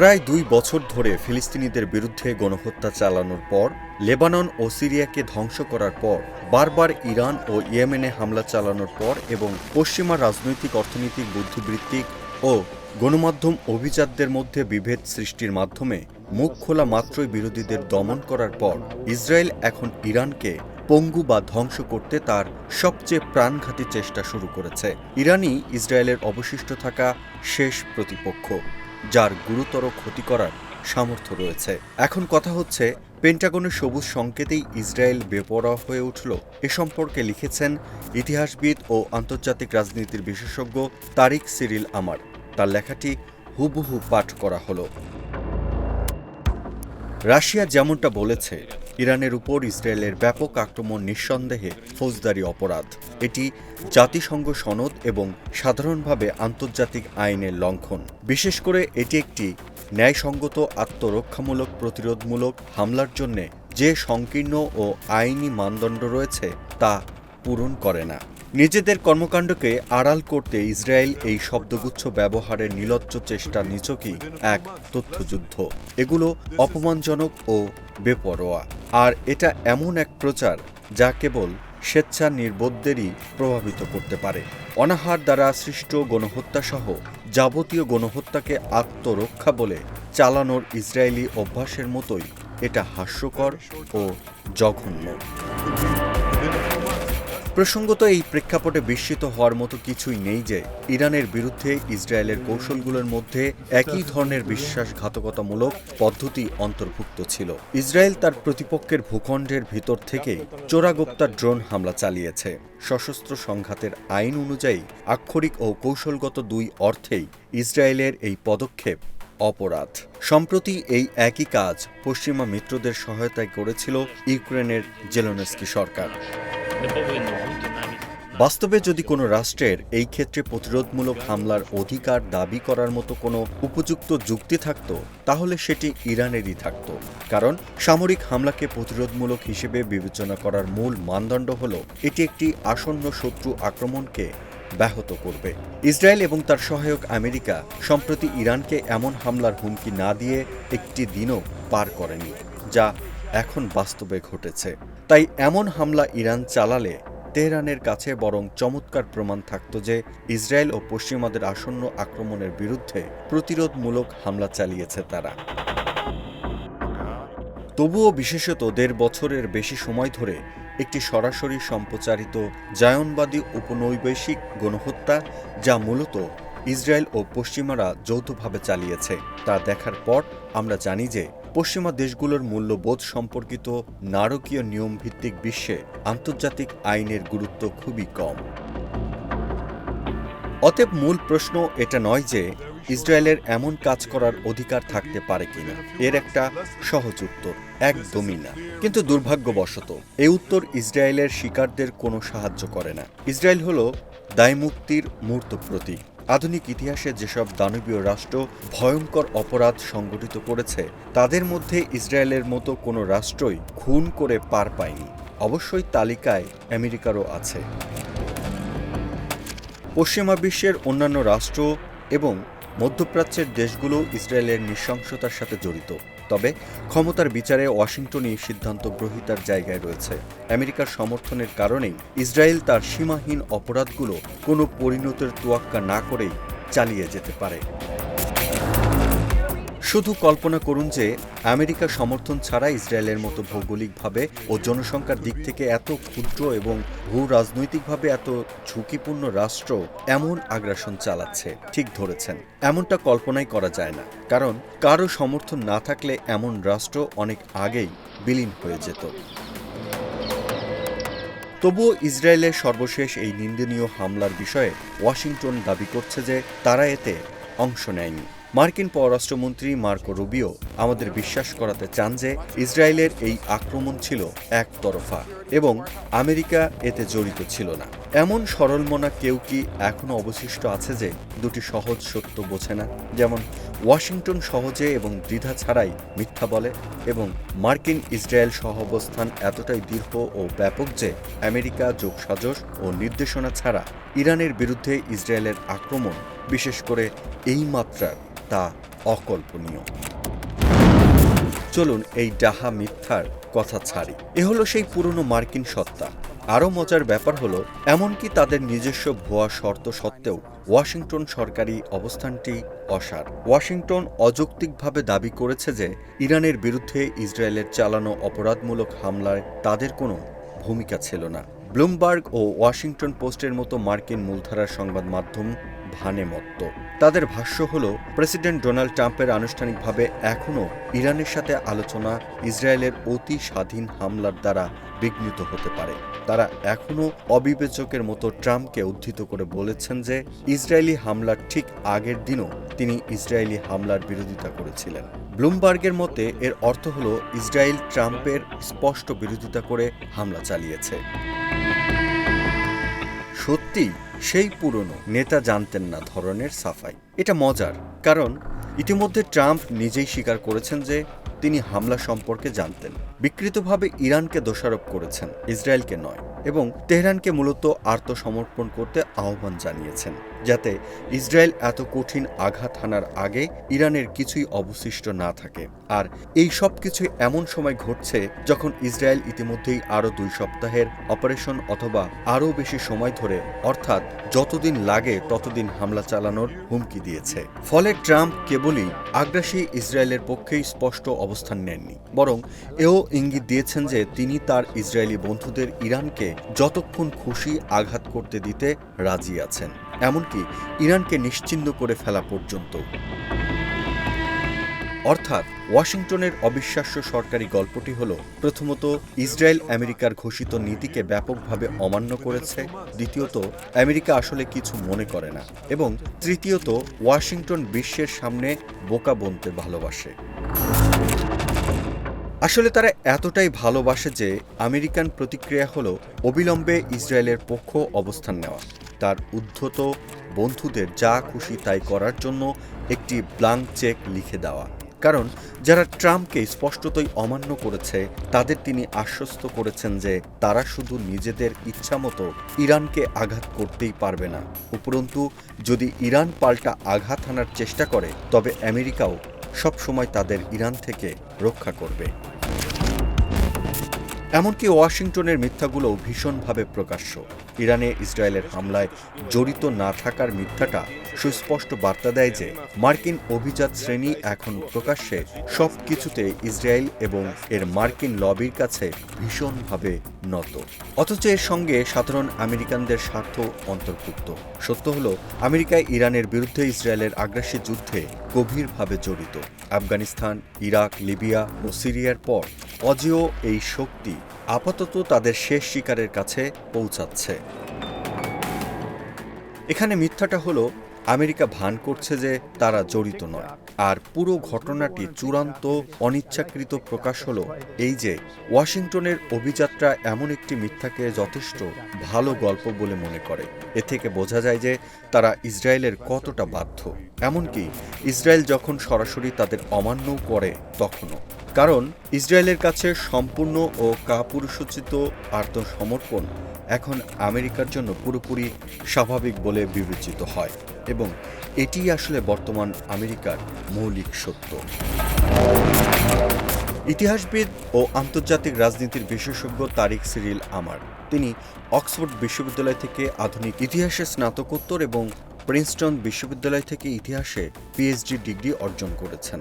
প্রায় দুই বছর ধরে ফিলিস্তিনিদের বিরুদ্ধে গণহত্যা চালানোর পর, লেবানন ও সিরিয়াকে ধ্বংস করার পর, বারবার ইরান ও ইয়েমেনে হামলা চালানোর পর এবং পশ্চিমা রাজনৈতিক, অর্থনৈতিক, বুদ্ধিবৃত্তিক ও গণমাধ্যম অভিজাতদের মধ্যে বিভেদ সৃষ্টির মাধ্যমে মুখ খোলা মাত্রই বিরোধীদের দমন করার পর, ইসরায়েল এখন ইরানকে পঙ্গু বা ধ্বংস করতে তার সবচেয়ে প্রাণঘাতী চেষ্টা শুরু করেছে। ইরানই ইসরায়েলের অবশিষ্ট থাকা শেষ প্রতিপক্ষ। যার গুরুতর ক্ষতি করার সামর্থ্য রয়েছে। এখন কথা হচ্ছে, পেন্টাগনের সবুজ সংকেতেই ইসরায়েল বেপরোয়া হয়ে উঠল। এ সম্পর্কে লিখেছেন ইতিহাসবিদ ও আন্তর্জাতিক রাজনীতির বিশেষজ্ঞ তারিক সিরিল আমার। তার লেখাটি হুবহু পাঠ করা হল। রাশিয়া যেমনটা বলেছে ইরানের উপর ইসরায়েলের ব্যাপক আক্রমণ নিঃসন্দেহে ফৌজদারি অপরাধ। এটি জাতিসংঘ সনদ এবং সাধারণভাবে আন্তর্জাতিক আইনের লঙ্ঘন। বিশেষ করে এটি একটি ন্যায়সঙ্গত, আত্মরক্ষামূলক, প্রতিরোধমূলক হামলার জন্যে যে সংকীর্ণ ও আইনি মানদণ্ড রয়েছে তা পূরণ করে না। নিজেদের কর্মকাণ্ডকে আড়াল করতে ইসরায়েল এই শব্দগুচ্ছ ব্যবহারের নিলজ্জ চেষ্টা নিচকই এক তথ্যযুদ্ধ। এগুলো অপমানজনক ও বেপরোয়া। আর এটা এমন এক প্রচার যা কেবল স্বেচ্ছা নির্বোধদেরই প্রভাবিত করতে পারে। অনাহার দ্বারা সৃষ্ট গণহত্যাসহ যাবতীয় গণহত্যাকে আত্মরক্ষা বলে চালানোর ইসরায়েলি অভ্যাসের মতোই এটা হাস্যকর ও জঘন্য। প্রসঙ্গত, এই প্রেক্ষাপটে বিস্মিত হওয়ার মতো কিছুই নেই যে ইরানের বিরুদ্ধে ইসরায়েলের কৌশলগুলোর মধ্যে একই ধরনের বিশ্বাসঘাতকতামূলক পদ্ধতি অন্তর্ভুক্ত ছিল। ইসরায়েল তার প্রতিপক্ষের ভূখণ্ডের ভিতর থেকেই চোরাগোপ্তা ড্রোন হামলা চালিয়েছে। সশস্ত্র সংঘাতের আইন অনুযায়ী আক্ষরিক ও কৌশলগত দুই অর্থেই ইসরায়েলের এই পদক্ষেপ অপরাধ। সম্প্রতি এই একই কাজ পশ্চিমা মিত্রদের সহায়তায় করেছিল ইউক্রেনের জেলোনেস্কি সরকার। বাস্তবে যদি কোনো রাষ্ট্রের এই ক্ষেত্রে প্রতিরোধমূলক হামলার অধিকার দাবি করার মতো কোনো উপযুক্ত যুক্তি থাকত, তাহলে সেটি ইরানেরই থাকত। কারণ সামরিক হামলাকে প্রতিরোধমূলক হিসেবে বিবেচনা করার মূল মানদণ্ড হল, এটি একটি আসন্ন শত্রু আক্রমণকে ব্যাহত করবে। ইসরায়েল এবং তার সহায়ক আমেরিকা, সম্প্রতি ইরানকে এমন হামলার হুমকি না দিয়ে একটি দিনও পার করেনি, যা এখন বাস্তবে ঘটেছে। তাই এমন হামলা ইরান চালালে তেহরানের কাছে বরং চমৎকার প্রমাণ থাকত যে ইসরায়েল ও পশ্চিমাদের আসন্ন আক্রমণের বিরুদ্ধে প্রতিরোধমূলক হামলা চালিয়েছে তারা। তবুও বিশেষত দেড় বছরের বেশি সময় ধরে একটি সরাসরি সম্প্রচারিত জায়নবাদী উপনৈবেশিক গণহত্যা যা মূলত ইসরায়েল ও পশ্চিমারা যৌথভাবে চালিয়েছে, তা দেখার পর আমরা জানি যে পশ্চিমা দেশগুলোর মূল্যবোধ সম্পর্কিত নারকীয় নিয়ম ভিত্তিক বিশ্বে আন্তর্জাতিক আইনের গুরুত্ব খুবই কম। অতএব মূল প্রশ্ন এটা নয় যে ইসরায়েলের এমন কাজ করার অধিকার থাকতে পারে কিনা। এর একটা সহজ উত্তর, একদমই না। কিন্তু দুর্ভাগ্যবশত এই উত্তর ইসরায়েলের শিকারদের কোনো সাহায্য করে না। ইসরায়েল হল দায়মুক্তির মূর্ত প্রতীক। আধুনিক ইতিহাসে যেসব দানবীয় রাষ্ট্র ভয়ঙ্কর অপরাধ সংগঠিত করেছে, তাদের মধ্যে ইসরায়েলের মতো কোনো রাষ্ট্রই খুন করে পার পায়নি। অবশ্যই তালিকায় আমেরিকারও আছে। পশ্চিমা বিশ্বের অন্যান্য রাষ্ট্র এবং মধ্যপ্রাচ্যের দেশগুলো ইসরায়েলের নৃশংসতার সাথে জড়িত। তবে ক্ষমতার বিচারে ওয়াশিংটনই সিদ্ধান্ত গ্রহিতার জায়গায় রয়েছে। আমেরিকার সমর্থনের কারণেই ইসরায়েল তার সীমাহীন অপরাধগুলো কোনো পরিণতির তোয়াক্কা না করেই চালিয়ে যেতে পারে। শুধু কল্পনা করুন যে আমেরিকা সমর্থন ছাড়া ইসরায়েলের মতো ভৌগোলিকভাবে ও জনসংখ্যার দিক থেকে এত ক্ষুদ্র এবং ভূ রাজনৈতিকভাবে এত ঝুঁকিপূর্ণ রাষ্ট্র এমন আগ্রাসন চালাচ্ছে। ঠিক ধরেছেন। এমনটা কল্পনাই করা যায় না। কারণ কারও সমর্থন না থাকলে এমন রাষ্ট্র অনেক আগেই বিলীন হয়ে যেত। তবুও ইসরায়েলের সর্বশেষ এই নিন্দনীয় হামলার বিষয়ে ওয়াশিংটন দাবি করছে যে তারা এতে অংশ নেয়নি। মার্কিন পররাষ্ট্রমন্ত্রী মার্কো রুবিও আমাদের বিশ্বাস করাতে চান যে ইসরায়েলের এই আক্রমণ ছিল একতরফা এবং আমেরিকা এতে জড়িত ছিল না। এমন সরলমনা কেউ কি এখনও অবশিষ্ট আছে যে দুটি সহজ সত্য বোঝে না? যেমন ওয়াশিংটন সহজে এবং দ্বিধা ছাড়াই মিথ্যা বলে এবং মার্কিন ইসরায়েল সহ অবস্থান এতটাই দীর্ঘ ও ব্যাপক যে আমেরিকা যোগসাজশ ও নির্দেশনা ছাড়া ইরানের বিরুদ্ধে ইসরায়েলের আক্রমণ, বিশেষ করে এই মাত্রার তা অকল্পনীয়। চলুন এই ডাহা মিথ্যার কথা ছাড়ি। এ হলো সেই পুরনো মার্কিন সত্তা। আরও মজার ব্যাপার হলো, এমনকি তাদের নিজস্ব ভুয়া শর্ত সত্ত্বেও ওয়াশিংটন সরকারি অবস্থানটি অসার। ওয়াশিংটন অযৌক্তিকভাবে দাবি করেছে যে, ইরানের বিরুদ্ধে ইসরায়েলের চালানো অপরাধমূলক হামলায় তাদের কোনো ভূমিকা ছিল না। ব্লুমবার্গ ও ওয়াশিংটন পোস্টের মতো মার্কিন মূলধারার সংবাদ মাধ্যম ভানে মত্ত। তাদের ভাষ্য হল, প্রেসিডেন্ট ডোনাল্ড ট্রাম্পের আনুষ্ঠানিকভাবে এখনও ইরানের সাথে আলোচনা ইসরায়েলের অতি স্বাধীন হামলার দ্বারা বিঘ্নিত হতে পারে। তারা এখনও অবিবেচকের মতো ট্রাম্পকে উদ্ধৃত করে বলেছেন যে, ইসরায়েলি হামলার ঠিক আগের দিনও তিনি ইসরায়েলি হামলার বিরোধিতা করেছিলেন। ব্লুমবার্গের মতে, এর অর্থ হল, ইসরায়েল ট্রাম্পের স্পষ্ট বিরোধিতা করে হামলা চালিয়েছে। সত্যি সেই পুরনো নেতা জানতেন না ধরনের সাফাই। এটা মজার, কারণ ইতিমধ্যে ট্রাম্প নিজেই স্বীকার করেছেন যে তিনি হামলা সম্পর্কে জানতেন। বিকৃতভাবে ইরানকে দোষারোপ করেছেন, ইসরায়েলকে নয়, এবং তেহরানকে মূলত আত্মসমর্পণ করতে আহ্বান জানিয়েছেন। যাতে ইসরায়েল এত কঠিন আঘাত হানার আগে ইরানের কিছুই অবশিষ্ট না থাকে। আর এই সব কিছু এমন সময় ঘটছে যখন ইসরায়েল ইতিমধ্যেই আরও দুই সপ্তাহের অপারেশন অথবা আরও বেশি সময় ধরে, অর্থাৎ যতদিন লাগে ততদিন হামলা চালানোর হুমকি দিয়েছে। ফলে ট্রাম্প কেবলই আগ্রাসী ইসরায়েলের পক্ষেই স্পষ্ট অবস্থান নেননি। বরং এও ইঙ্গিত দিয়েছেন যে তিনি তার ইসরায়েলি বন্ধুদের ইরানকে যতক্ষণ খুশি আঘাত করতে দিতে রাজি আছেন। এমনকি ইরানকে নিশ্চিহ্ন করে ফেলা পর্যন্ত। অর্থাৎ ওয়াশিংটনের অবিশ্বাস্য সরকারি গল্পটি হল প্রথমত ইসরায়েল আমেরিকার ঘোষিত নীতিকে ব্যাপকভাবে অমান্য করেছে, দ্বিতীয়ত আমেরিকা আসলে কিছু মনে করে না, এবং তৃতীয়ত ওয়াশিংটন বিশ্বের সামনে বোকা বনতে ভালোবাসে। আসলে তারা এতটাই ভালোবাসে যে আমেরিকান প্রতিক্রিয়া হলো অবিলম্বে ইসরায়েলের পক্ষ অবস্থান নেওয়া। তার উদ্ধত বন্ধুদের যা খুশি তাই করার জন্য একটি ব্লাঙ্ক চেক লিখে দেওয়া। কারণ যারা ট্রাম্পকে স্পষ্টতই অমান্য করেছে, তাদের তিনি আশ্বস্ত করেছেন যে তারা শুধু নিজেদের ইচ্ছামতো ইরানকে আঘাত করতেই পারবে না। উপরন্তু, যদি ইরান পাল্টা আঘাত হানার চেষ্টা করে, তবে আমেরিকাও সবসময় তাদের ইরান থেকে রক্ষা করবে। এমনকি ওয়াশিংটনের মিথ্যাগুলোও ভীষণভাবে প্রকাশ্য। ইরানে ইসরায়েলের হামলায় জড়িত না থাকার মিথ্যাটা সুস্পষ্ট বার্তা দেয় যে, মার্কিন অভিজাত শ্রেণি এখন প্রকাশ্যে সব কিছুতে ইসরায়েল এবং এর মার্কিন লবির কাছে ভীষণভাবে নত। অথচ এর সঙ্গে সাধারণ আমেরিকানদের স্বার্থ অন্তর্ভুক্ত। সত্য হল আমেরিকায় ইরানের বিরুদ্ধে ইসরায়েলের আগ্রাসী যুদ্ধে গভীরভাবে জড়িত। আফগানিস্তান, ইরাক, লিবিয়া ও সিরিয়ার পর অজেয় এই শক্তি আপাতত তাদের শেষ শিকারের কাছে পৌঁছাচ্ছে। এখানে মিথ্যাটা হলো আমেরিকা ভান করছে যে তারা জড়িত নয়। আর পুরো ঘটনাটি চূড়ান্ত, অনিচ্ছাকৃত প্রকাশ হলো এই যে, ওয়াশিংটনের অভিযাত্রা এমন একটি মিথ্যাকে যথেষ্ট ভালো গল্প বলে মনে করে। এ থেকে বোঝা যায় যে তারা ইসরায়েলের কতটা বাধ্য। এমনকি ইসরায়েল যখন সরাসরি তাদের অমান্যও করে, তখনও। কারণ ইসরায়েলের কাছে সম্পূর্ণ ও কাপুরুষোচিত আত্মসমর্পণ এখন আমেরিকার জন্য পুরোপুরি স্বাভাবিক বলে বিবেচিত হয়। এবং এটি আসলে বর্তমান আমেরিকার মৌলিক সত্য। ইতিহাসবিদ ও আন্তর্জাতিক রাজনীতির বিশেষজ্ঞ তারিক সিরিল আমার। তিনি অক্সফোর্ড বিশ্ববিদ্যালয় থেকে আধুনিক ইতিহাসে স্নাতকোত্তর এবং প্রিন্সটন বিশ্ববিদ্যালয় থেকে ইতিহাসে পিএইচডি ডিগ্রি অর্জন করেছেন।